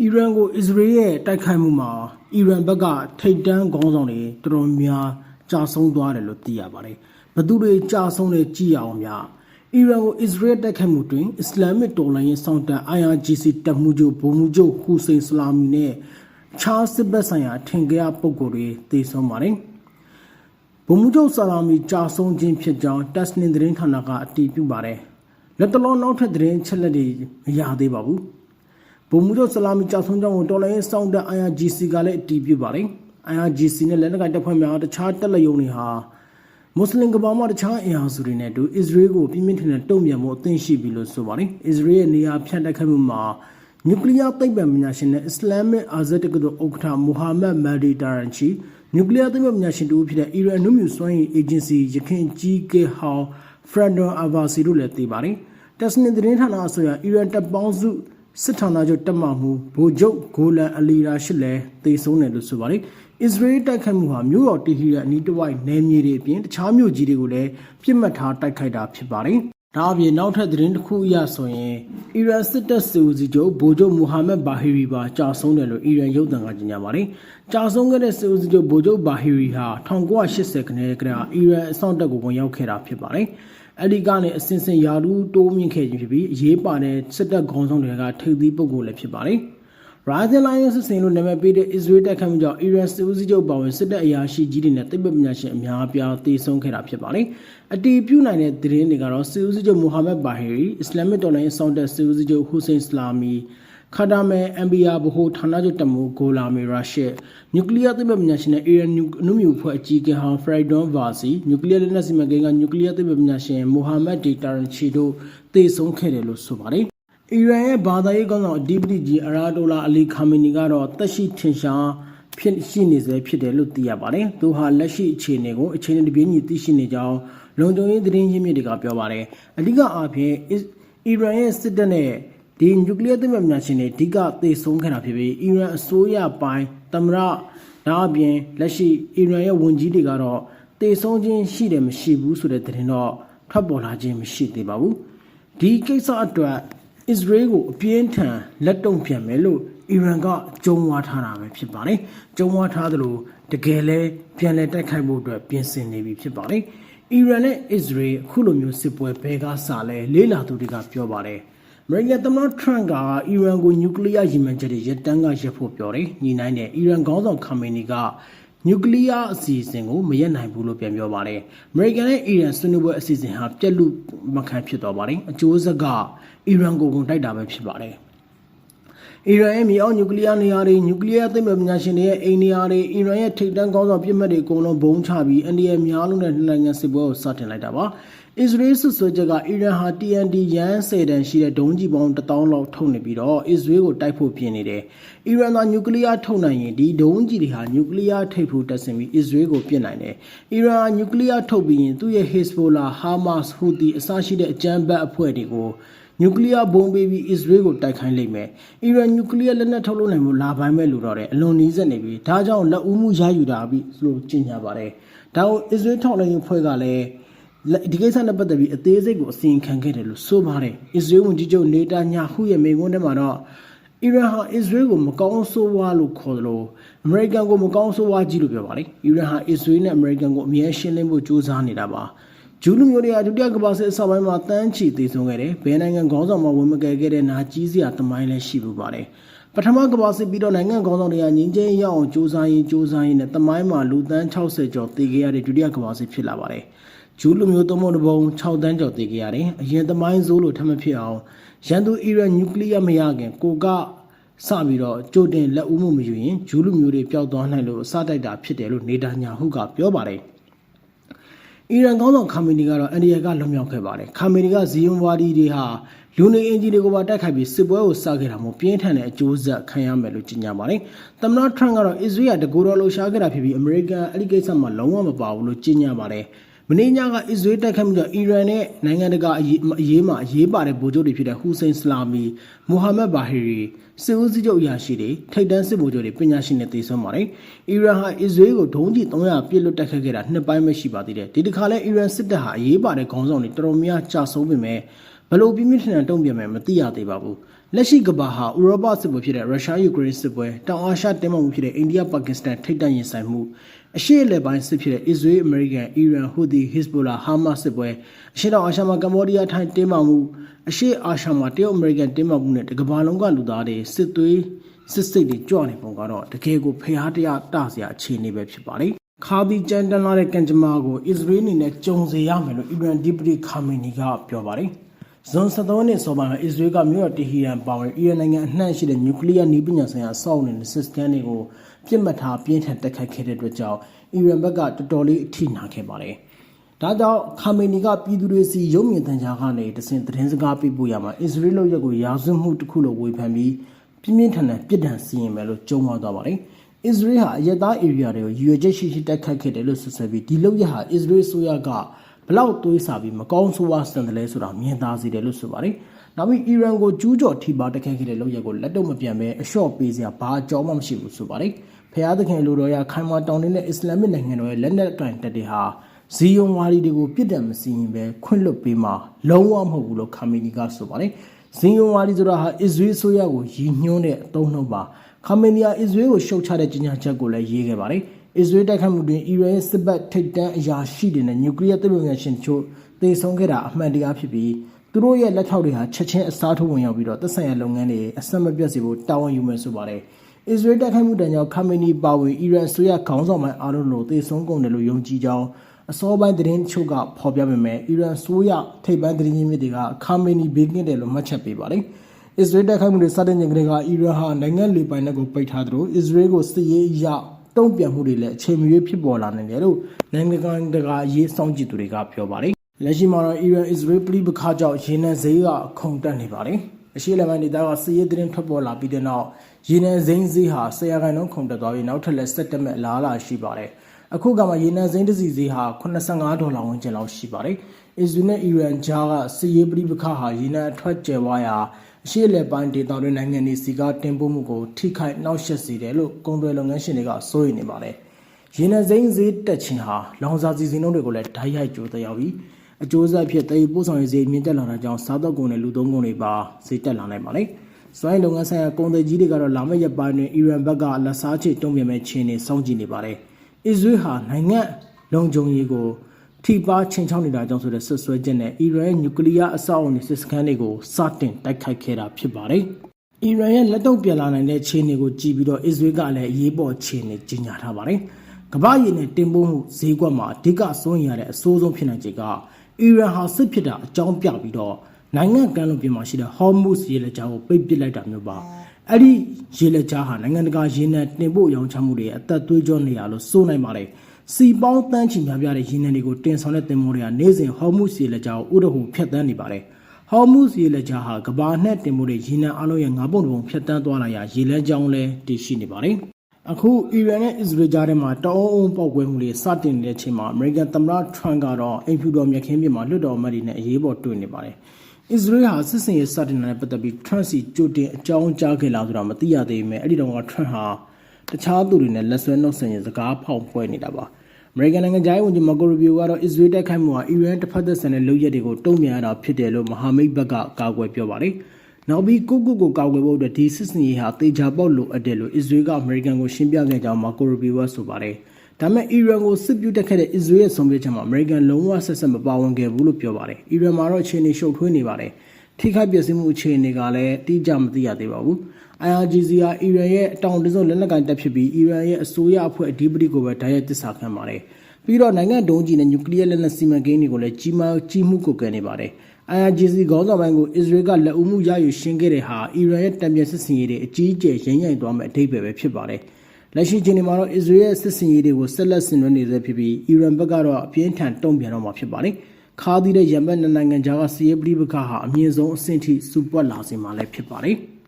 အီရန်ကိုအစ္စရေးရဲ့တိုက်ခိုက်မှုမှာအီရန်ဘက်ကထိတ်တန်းခေါင်းဆောင်တွေတော်တော်များကြာဆုံးသွားတယ်လို့သိရပါတယ်။ဘသူတွေကြာဆုံးလဲကြည့်ရအောင်များ။အီရန်ကိုအစ္စရေးတိုက်ခိုက်မှုတွင်အစ္စလာမစ်တော်လှန်ရေးစောင့်တပ် IRGC တပ်မှုချုပ်ဗိုလ်မှူးချုပ်ဟူစိန်စလာမီနဲ့ခြားစစ်ဘက်ဆိုင်ရာထင်ကြရပုဂ္ဂိုလ်တွေသေဆုံးပါတယ်။ဗိုလ်မှူးချုပ်ဆလာမီကြာဆုံးခြင်းဖြစ်ကြောင်းတက်စနင်သတင်းဌာနကအတည်ပြုပါတယ်။လက်တလုံးနောက်ထပ်သတင်းချက်လက်တွေမရသေးပါဘူး။ ဗိုလ်မှူးချုပ်ဆလာမီကြာဆုံးကြောင်းကိုတော်လိုင်းရေးစောင့်တဲ့ IRGC ကလည်းအတည်ပြုပါတယ်။ IRGC နဲ့လက်နက်ကိုင်တပ်ဖွဲ့များတခြားတပ်လက်ယုံတွေဟာမွတ်စလင်ကမ္ဘာမှာတခြားအင်အားစုတွေနဲ့အတူအစ္စရေးကိုပြင်းပြင်းထန်ထန်တုံ့ပြန်မှုအသင့်ရှိပြီလို့ဆိုပါတယ်။အစ္စရေးရဲ့နေရာဖြန့်တိုက်ခိုက်မှုမှာနျူကလ িয়ার သိပ္ပံပညာရှင်နဲ့အစ္စလာမစ်အာဇတ်တက္ကသိုလ်ဥက္ကဋ္ဌမူဟာမက်မာဒီတာရန်ချီနျူကလ িয়ার သိပ္ပံပညာရှင်တူဖြစ်တဲ့အီရန်အနုမြူစွမ်းရည်အေဂျင်စီရခင်ကြီးကဲဟောင်းဖရန်ဒွန်အာဗာစီတို့လည်းသိပါတယ်။တက်စနင်သတင်းဌာနအဆိုအရအီရန်တပ်ပေါင်းစု စစ်ဌာနချုပ်တပ်မမှုဗိုလ်ချုပ်ဂိုလန်အလီရာရှိလည်းသေဆုံးတယ်လို့ဆိုပါတယ်။အစ္စရေးတိုက်ခိုက်မှုဟာမြို့တော်တီဟီရန်အနီးတစ်ဝိုက်နယ်မြေတွေအပြင်တခြားမြို့ကြီးတွေကိုလည်းပြစ်မှတ်ထားတိုက်ခိုက်တာဖြစ်ပါတယ်။ဒါအပြင်နောက်ထပ်သတင်းတစ်ခုအရဆိုရင်အီရန်စစ်တပ်စစ်ဦးစီးချုပ်ဗိုလ်ချုပ်မူဟာမက်ဘာဟီရီပါကြာဆုံးတယ်လို့အီရန်ရုပ်သံကကြေညာပါတယ်။ကြာဆုံးခဲ့တဲ့စစ်ဦးစီးချုပ်ဗိုလ်ချုပ်ဘာဟီရီဟာ1980ခုနှစ်ကတည်းကအီရန်အစောင့်တပ်ကိုဝင်ရောက်ခဲ့တာဖြစ်ပါတယ်။ အဲဒီကနေအစဉ်စဉ်ယာဒူးတိုးမြင့်ခဲ့ခြင်းဖြစ်ပြီးအရေးပါတဲ့စစ်တပ်ခေါင်းဆောင်တွေကထိပ်သီးပုဂ္ဂိုလ်လည်းဖြစ်ပါတယ်။ Rising Lion စစ်စင်လို့နာမည်ပေးတဲ့အစ္စရေးတိုက်ခိုက်မှုကြောင့်အီရန်စစ်ဦးစီးချုပ်ပါဝင်စစ်တပ်အရာရှိကြီးတွေနဲ့တိတ်ပပညာရှင်အများအပြားသေဆုံးခဲ့တာဖြစ်ပါတယ်။အတီးပြုတ်နိုင်တဲ့သတင်းတွေကတော့စစ်ဦးစီးချုပ်မူဟာမက်ဘာဟီရီအစ္စလာမစ်တော်လှန်ရေးစောင့်တပ်စစ်ဦးစီးချုပ်ဟူစိန်စလာမီ ခါဒါမဲအမ်ဘီယာဘဟိုဌာနချုပ်တမှုဂိုလာမီရာရှစ်နျူကလ িয়ার သိပ္ပံပညာရှင်နဲ့အီရန်အနုမြူဖွဲ့အကြီးအကဲဟောင်းဖရိုက်ဒွန်ဗာစီနျူကလ িয়ার လက်နက်စီမံကိန်းကနျူကလ িয়ার သိပ္ပံပညာရှင်မိုဟာမက်ဒီတာရန်ချီတို့သေဆုံးခဲ့တယ်လို့ဆိုပါတယ်။အီရန်ရဲ့ဘာသာရေးကောင်းဆောင်အဒီပတိကြီးအရာတိုလာအလီခါမီနီကတော့တက်ရှိထင်ရှားဖြစ်ရှိနေစေဖြစ်တယ်လို့သိရပါတယ်။သူဟာလက်ရှိအခြေအနေကိုအခြေအနေတပြေးညီသိရှိနေကြောင်းလုံခြုံရေးသတင်းရင်းမြစ်တွေကပြောပါတယ်။အဓိကအားဖြင့်အီရန်ရဲ့စစ်တပ်နဲ့ ဒီနျူကလ িয়ার သိပ္ပံပညာရှင်တွေအဓိကသေဆုံးခဲ့တာဖြစ်ပြီးအီရန်အစိုးရပိုင်းသမရဒါအပြင်လက်ရှိအီရန်ရဲ့ဝန်ကြီးတွေကတော့သေဆုံးခြင်းရှိတယ်မရှိဘူးဆိုတဲ့သတင်းတော့ထွက်ပေါ်လာခြင်းမရှိသေးပါဘူး။ဒီကိစ္စအတွက်အစ္စရေးကိုအပြင်းထန်လက်တုံ့ပြန်မယ်လို့အီရန်ကကြုံဝါထားတာပဲဖြစ်ပါတယ်။ကြုံဝါထားသလိုတကယ်လဲပြန်လဲတိုက်ခိုက်ဖို့အတွက်ပြင်ဆင်နေပြီဖြစ်ပါတယ်။အီရန်နဲ့အစ္စရေးအခုလိုမျိုးစစ်ပွဲဘဲကစားလဲလေးလာသူတွေကပြောပါတယ်။ အမေရိကန်သမ္မတထရန့်ကအီရန်ကိုနျူကလ িয়ার ရည်မှန်းချက်တွေရပ်တန်းကရပ်ဖို့ပြောတယ်။ညီနိုင်တဲ့အီရန်ခေါင်းဆောင်ခါမီနီကနျူကလ িয়ার အစီအစဉ်ကိုမရက်နိုင်ဘူးလို့ပြန်ပြောပါတယ်။အမေရိကန်နဲ့အီရန်ဆွေးနွေးပွဲအစီအစဉ်ဟာပြက်လူမခံဖြစ်သွားပါတယ်။အကျိုးဆက်ကအီရန်ကိုကုန်တိုက်တာပဲဖြစ်ပါတယ်။အီရန်ရဲ့မြေအောက်နျူကလ িয়ার နေရာတွေနျူကလ িয়ার သိပ္ပံပညာရှင်တွေရဲ့အိမ်နေရာတွေအီရန်ရဲ့ထိပ်တန်းကောင်းဆောင်ပြစ်မှတ်တွေအကုန်လုံးဘုံချပြီးအန်ဒီရဲ့များလုံးတဲ့နိုင်ငံစစ်ပွဲကိုစတင်လိုက်တာပါ အစ္စရေးစစ်ဆွေးချက်ကအီရန်ဟာ TNT ရန်၁၀တန်ရှိတဲ့ဒုံးကျည်ပေါင်း1000လောက်ထုတ်နေပြီးတော့အစ္စရေးကိုတိုက်ဖို့ပြင်နေတယ်။အီရန်ကနျူကလ িয়ার ထုတ်နိုင်ရင်ဒီဒုံးကျည်တွေဟာနျူကလ িয়ার ထိပ်ဖို့တက်ဆင်ပြီးအစ္စရေးကိုပြင်နိုင်တယ်။အီရန်ကနျူကလ িয়ার ထုတ်ပြီးရင်သူ့ရဲ့ Hezbollah, Hamas, Houthi အစရှိတဲ့အကြမ်းဖက်အဖွဲ့တွေကိုနျူကလ িয়ার ဘုံပေးပြီးအစ္စရေးကိုတိုက်ခိုင်းလိုက်မယ်။အီရန်နျူကလ িয়ার လက်နက်ထုတ်လုပ်နိုင်မှုလာပိုင်းမဲ့လို့တော့တယ်အလွန်နီးစက်နေပြီ။ဒါကြောင့်လက်ဦးမှုရယူတာပြီးလို့ကြေညာပါတယ်။ဒါကိုအစ္စရေးထောက်လှမ်းရေးဖွဲ့ကလည်း ဒီကိစ္စနဲ့ပတ်သက်ပြီးအသေးစိတ်ကိုအစီရင်ခံခဲ့တယ်လို့ဆိုပါတယ်။အစ္စရေးဝန်ကြီးချုပ်နေတာညာဟုရဲ့မိန့်ခွန်းထဲမှာတော့အီရန်ဟာအစ္စရေးကိုမကောင်းဆိုးဝါးလို့ခေါ်တယ်လို့အမေရိကန်ကိုမကောင်းဆိုးဝါးကြီးလို့ပြောပါတယ်။အီရန်ဟာအစ္စရေးနဲ့အမေရိကန်ကိုအမြဲရှင်းလင်းဖို့ကြိုးစားနေတာပါ။ဂျူးလူမျိုးတွေကဒုတိယကမ္ဘာစစ်အစပိုင်းမှာတန်းချီသေးဆုံးခဲ့တယ်။ဘယ်နိုင်ငံခေါင်းဆောင်မှဝင်မကယ်ခဲ့တဲ့နာကြီးစရာတမိုင်းလည်းရှိဘူးပါတယ်။ပထမကမ္ဘာစစ်ပြီးတော့နိုင်ငံခေါင်းဆောင်တွေကငင်းချင်းရအောင်စူးစမ်းရင်စူးစမ်းရင်နဲ့တမိုင်းမှာလူသန်း60ကျော်တည်ခဲ့ရတဲ့ဒုတိယကမ္ဘာစစ်ဖြစ်လာပါတယ်။ ဂျူးလူမျိုးသုံးဖို့တပုံ6တန်းကျော်တည်ခဲ့ရတယ်။အရင်တမိုင်းစိုးလို့ထပ်မဖြစ်အောင်ရန်သူအီရန်နျူကလ িয়ার မရခင်ကိုကစပြီးတော့ကြိုတင်လက်ဦးမှုမယူရင်ဂျူးလူမျိုးတွေပျောက်သွားနိုင်လို့အစတိုက်တာဖြစ်တယ်လို့နေတာညာဟုကပြောပါတယ်။အီရန်ကောင်းဆောင်ခါမီနီကတော့အန်ဒီယာကလွန်မြောက်ခဲ့ပါတယ်ခါမီနီကဇီယွန်ဝါဒီတွေဟာလူနေအင်ဂျီတွေကိုပါတိုက်ခိုက်ပြီးစစ်ပွဲကိုစခဲ့တာမို့ပြင်းထန်တဲ့အကျိုးဆက်ခံရမယ်လို့ကြေညာပါတယ်သမ္မတထရန့်ကတော့အစ္စရေးကတကူတော်လှူရှားခဲ့တာဖြစ်ပြီးအမေရိကန်အဲ့ဒီကိစ္စမှာလုံးဝမပါဘူးလို့ကြေညာပါတယ် မင်းညကအစ္စရေးတိုက်ခိုက်မှုကြောင့်အီရန်နဲ့နိုင်ငံတကာအရေးမှာအရေးပါတဲ့ဗိုလ်ချုပ်တွေဖြစ်တဲ့ဟူစိန်စလာမီမိုဟာမက်ဘာဟီရီစစ်ဦးစီးချုပ်အရာရှိတွေထိပ်တန်းစစ်ဗိုလ်ချုပ်တွေပညာရှင်တွေတည်ဆုံပါတယ်။အီရန်ဟာအစ္စရေးကိုဒုံးကျည်300ပြစ်လွတ်တိုက်ခတ်ခဲ့တာနှစ်ပိုင်းပဲရှိပါသေးတယ်။ဒီတစ်ခါလဲအီရန်စစ်တပ်ဟာအရေးပါတဲ့ခေါင်းဆောင်တွေတော်တော်များကြာဆုံးပေမဲ့ဘလို့ပြင်းပြင်းထန်ထန်တုံ့ပြန်မယ်မသိရသေးပါဘူး။ လက်ရှိကမ္ဘာဟာဥရောပစစ်ပွဲဖြစ်တဲ့ရုရှားယူကရိန်းစစ်ပွဲတောင်အာရှတင်းမာမှုဖြစ်တဲ့အိန္ဒိယပါကစ္စတန်ထိပ်တန့်ရင်ဆိုင်မှုအရှေ့အလယ်ပိုင်းစစ်ဖြစ်တဲ့အစ္စရေးအမေရိကန်အီရန်ဟူသီဟစ်ဇ်ဘိုလာဟာမတ်စစ်ပွဲအရှေ့တောင်အာရှမှာကမ္ဘောဒီးယားထိုင်းတင်းမာမှုအရှေ့အာရှမှာတရုတ်အမေရိကန်တင်းမာမှုနဲ့တကမ္ဘာလုံးကလူသားတွေစစ်သွေးစစ်စိတ်တွေကြွနေပုံကတော့တကယ်ကိုဖျားတရားတစရာအခြေအနေပဲဖြစ်ပါလေခါဒီကျန်တန်လာတဲ့ကံကြမ္မာကိုအစ္စရေးအနေနဲ့ကြုံစေရမယ်လို့အီရန်ဒီပတီခါမီနီကပြောပါတယ် ဇွန်73နှစ်စောပိုင်းမှာအစ္စရေးကမြို့တော်တီဟီရန်ပါဝင်အီရန်နိုင်ငံအနှံ့ရှိတဲ့နျူကလ িয়ার နည်းပညာဆိုင်ရာအဆောက်အအုံတွေနဲ့စစ်စတန်တွေကိုပြစ်မှတ်ထားပြင်းထန်တက်ခတ်ခဲ့တဲ့အတွက်ကြောင့်အီရန်ဘက်ကတော်တော်လေးအထိနာခဲ့ပါတယ်။ဒါကြောင့်ခါမေနီကပြည်သူတွေစီရုံမြင့်တန်ကြားကနေတစင်သတင်းစကားပေးပို့ရမှာအစ္စရေးလုပ်ရက်ကိုရာဇဝတ်မှုတစ်ခုလိုဝေဖန်ပြီးပြင်းပြင်းထန်ထန်ပြစ်ဒဏ်စီရင်မယ်လို့ကြုံသွားသွားပါတယ်။အစ္စရေးဟာအရက်သား area တွေကိုရည်ရွယ်ချက်ရှိရှိတက်ခတ်ခဲ့တယ်လို့ဆိုဆွဲပြီးဒီလုပ်ရက်ဟာအစ္စရေးဆိုရက ဘလောက်သွေးစာပြီးမကောင်းဆိုးဝါးစံတယ်လဲဆိုတာမြင်သာစေတယ်လို့ဆိုပါတယ်။နောက်ပြီးအီရန်ကိုကျူးကျော်ထိပါတက်ခတ်ခဲ့တဲ့လုပ်ရက်ကိုလက်တော့မပြန်ဘဲအလျှော့ပေးစရာဘာအကြောင်းမှမရှိဘူးဆိုပါတယ်။ဖျားသခင်လူတော်ရခိုင်မာတောင်းနေတဲ့အစ္စလာမစ်နိုင်ငံတော်ရဲ့လက်နက်ကင်တပ်တွေဟာဇီယုံဝါဒီတွေကိုပြစ်ဒဏ်မစီရင်ပဲခွင့်လွတ်ပေးမှာလုံးဝမဟုတ်ဘူးလို့ခါမီနီကဆိုပါတယ်။ဇီယုံဝါဒီဆိုတာဟာအစ္စရေးဆိုရကိုရည်ညွှန်းတဲ့အသုံးနှုန်းပါ။ခါမီနီယာအစ္စရေးကိုရှုတ်ချတဲ့ကြေညာချက်ကိုလည်းရေးခဲ့ပါတယ်။ အစ္စရေးတိုက်ခိုက်မှုတွင်အီရန်ရဲ့စစ်ဘက်ထိပ်တန်းအရာရှိတွေနဲ့နျူကလ িয়ার သစ်ပညာရှင်တို့တေဆုံးခဲ့တာအမှန်တရားဖြစ်ပြီးသူတို့ရဲ့လက်ထောက်တွေဟာချက်ချင်းအစားထိုးဝင်ရောက်ပြီးတော့သက်ဆိုင်ရာလုပ်ငန်းတွေအဆက်မပြတ်စေဖို့တာဝန်ယူမယ်ဆိုပါတယ်။အစ္စရေးတိုက်ခိုက်မှုတန်ကြောင့်ခါမီနီပါဝင်အီရန်ဆိုရခေါင်းဆောင်ပိုင်းအားလုံးလိုတေဆုံးကုန်တယ်လို့ယုံကြည်ကြောင်းအစောပိုင်းသတင်းချုပ်ကဖော်ပြပေမဲ့အီရန်ဆိုရထိပ်ပိုင်းသတင်းရင်းမြစ်တွေကခါမီနီဘေးကင်းတယ်လို့မှတ်ချက်ပေးပါတယ်။အစ္စရေးတိုက်ခိုက်မှုတွေစတင်ချိန်ကလေးကအီရန်ဟာနိုင်ငံလေပိုင်နက်ကိုပိတ်ထားသလိုအစ္စရေးကိုစစ်ရေးအရ တုံ့ပြန်မှုတွေလည်းအချိန်မရွေးဖြစ်ပေါ်လာနိုင်တယ်လို့နိုင်ငံတကာအရေးစောင့်ကြည့်သူတွေကပြောပါတယ်။လက်ရှိမှာတော့အီရန်အစ္စရေးပြည်ပခါကြောင့်ရေနံဈေးကခုန်တက်နေပါတယ်။အရှိလပိုင်းဒေသကစစ်ရေးသတင်းထွက်ပေါ်လာပြီးတဲ့နောက်ရေနံဈေးဈေးဟာဆရာခိုင်နှုန်းခုန်တက်သွားပြီးနောက်ထပ်လည်းဆက်တက်မဲ့အလားအလာရှိပါတယ်။အခုကမှရေနံဈေးတစ်စီဈေးဟာ85ဒေါ်လာဝန်းကျင်လောက်ရှိပါတယ်။အစ္စရေးနဲ့အီရန်ကြားကစစ်ရေးပြည်ပခါဟာရေနံအထွက်ကျသွားရာ အရှိလက်ပိုင်းဒေသတွင်းနိုင်ငံတွေစီကတင်ပို့မှုကိုထိခိုက်နှောက်ယှက်စေတယ်လို့ကုန်သွယ်လုပ်ငန်းရှင်တွေကစိုးရိမ်နေပါတယ်။ရေနံစိမ်းဈေးတက်ခြင်းဟာလောင်စာစီစဉ်တို့တွေကိုလည်းဓာတ်ရိုက်ကြိုးတက်ရောက်ပြီးအကျိုးဆက်ဖြစ်တည်ပို့ဆောင်ရေးဈေးမြင့်တက်လာတာကြောင့်စားတော့ကုန်နဲ့လူသုံးကုန်တွေပါဈေးတက်လာနိုင်ပါတယ်။စွမ်းလုပ်ငန်းဆိုင်ရာကုန်သည်ကြီးတွေကတော့လာမယ့်ရက်ပိုင်းတွင်အီရန်ဘက်ကလက်စားချေတုံ့ပြန်မဲ့ခြေနေစောင့်ကြည့်နေပါတယ်။အစ္စရေးဟာနိုင်ငံလုံခြုံရေးကို ထိပါချင်းချောင်းနေတာကြောင့်ဆိုတဲ့ဆွဆွဲချက်နဲ့အီရန်ရဲ့နျူကလ িয়ার အဆောက်အအုံစစ်စခန်းတွေကိုစတင်တိုက်ခိုက်ခဲ့တာဖြစ်ပါတယ်။အီရန်ရဲ့လက်တော့ပြန်လာနိုင်တဲ့ခြေနေကိုကြည့်ပြီးတော့အစ္စရေးကလည်းအရေးပေါ်ခြေနေကြီးညာထားပါတယ်။ကမ္ဘာရည်နဲ့တင်ပို့မှုဈေးကွက်မှာအဓိကစိုးရင်ရတဲ့အဆိုးဆုံးဖြစ်နိုင်ခြေကအီရန်ဟာစစ်ဖြစ်တာအကြောင်းပြပြီးတော့နိုင်ငံကမ်းလွန်ပြင်မှာရှိတဲ့ဟော်မုစ်ရေလက်ကြားကိုပိတ်ပစ်လိုက်တာမျိုးပါ။အဲ့ဒီရေလက်ကြားဟာနိုင်ငံတကာရေနံတင်ပို့ရောင်းချမှုတွေအသက်သွေးကြောနေရလို့စိုးနိုင်ပါတယ်။ စီပေါင်းတန်းချီများပြားတဲ့ရင်းနှံတွေကိုတင်ဆောင်တဲ့တင်မောတွေကနေ့စဉ်ဟော်မုစီလက်ကြားကိုဥဒဟုဖြတ်တန်းနေပါတယ်။ဟော်မုစီလက်ကြားဟာကဘာနဲ့တင်မိုးတဲ့ရင်းနှံအလုံးရဲ့ငါးပုံပုံဖြတ်တန်းသွားလာရာရေလဲကြောင်းလဲတည်ရှိနေပါတယ်။အခုအီရန်နဲ့အစ္စရေးကြားထဲမှာတောင်းအုံပေါက်ကွဲမှုတွေစတင်နေတဲ့ချိန်မှာအမေရိကန်သမ္မတထရန့်ကတော့အိမ်ဖြူတော်မြက်ခင်းပြင်မှာလွှတ်တော်အမတ်တွေနဲ့အရေးပေါ်တွေ့နေပါတယ်။အစ္စရေးဟာစစ်စင်ရေးစတင်တဲ့ပတ်သက်ပြီးထရန့်စီကြိုတင်အကြောင်းကြားခဲ့လားဆိုတာမသိရသေးပေမဲ့အဲ့ဒီတော့ကထရန့်ဟာတခြားသူတွေနဲ့လက်ဆွဲနှုတ်ဆက်ရင်စကားဖောက်ပွဲနေတာပါ။ အမေရိကန်နိုင်ငံသားဝန်ကြီးမာကိုရူဘီယိုကတော့အစ္စရေးတိုက်ခိုက်မှုဟာအီရန်တစ်ဖက်သက်ဆန်တဲ့လုပ်ရက်တွေကိုတုံ့ပြန်ရတာဖြစ်တယ်လို့မဟာမိတ်ဘက်ကကာကွယ်ပြောပါတယ်။နောက်ပြီးကုကုကိုကာကွယ်ဖို့အတွက်ဒီစစ်စင်ရေးဟာတေချာပေါက်လိုအပ်တယ်လို့အစ္စရေးကအမေရိကန်ကိုရှင်းပြခဲ့ကြောင်းမာကိုရူဘီယိုကဆိုပါတယ်။ဒါပေမဲ့အီရန်ကိုစစ်ပြုတ်တက်ခဲ့တဲ့အစ္စရေးရဲ့ဆုံးဖြတ်ချက်မှာအမေရိကန်လုံးဝဆက်ဆက်မပါဝင်ခဲ့ဘူးလို့ပြောပါတယ်။အီရန်မှာတော့အခြေအနေရှုပ်ထွေးနေပါတယ်။ထိခိုက်ပျက်စီးမှုအခြေအနေကလည်းတိကျမသိရသေးပါဘူး။ IRGC ဟာအီရန်ရဲ့အတောင်တဆုံးလက်နက်ကိုင်တပ်ဖြစ်ပြီးအီရန်ရဲ့အစိုးရအဖွဲ့အဓိပတိကိုပဲဓာတ်ရိုက်တစ္ဆာခံပါတယ်။ပြီးတော့နိုင်ငံဒုံးကြီးနဲ့နျူကလ িয়ার လက်နက်စီမံကိန်းတွေကိုလည်းကြီးမားကြီးမှုကိုကဲနေပါတယ်။ IRGC ခေါင်းဆောင်ပိုင်းကိုအစ္စရေးကလက်ဦးမှုရယူရှင်းခဲ့တဲ့ဟာအီရန်ရဲ့တံပြန်စစ်စင်ရေးတွေအကြီးအကျယ်ရင်းရိုင်သွားမဲ့အထိပ္ပယ်ပဲဖြစ်ပါတယ်။လက်ရှိချိန်မှာတော့အစ္စရေးရဲ့စစ်စင်ရေးတွေကိုဆက်လက်ဆင်နွှဲနေဆဲဖြစ်ပြီးအီရန်ဘက်ကတော့အပြင်းထန်တုံ့ပြန်တော့မှာဖြစ်ပါတယ်။ခါသီးတဲ့ရမန်နိုင်ငံကြားကစီးရဲပဋိပက္ခဟာအမြင့်ဆုံးအဆင့်ထိစူပွက်လာစေမှာလည်းဖြစ်ပါတယ်။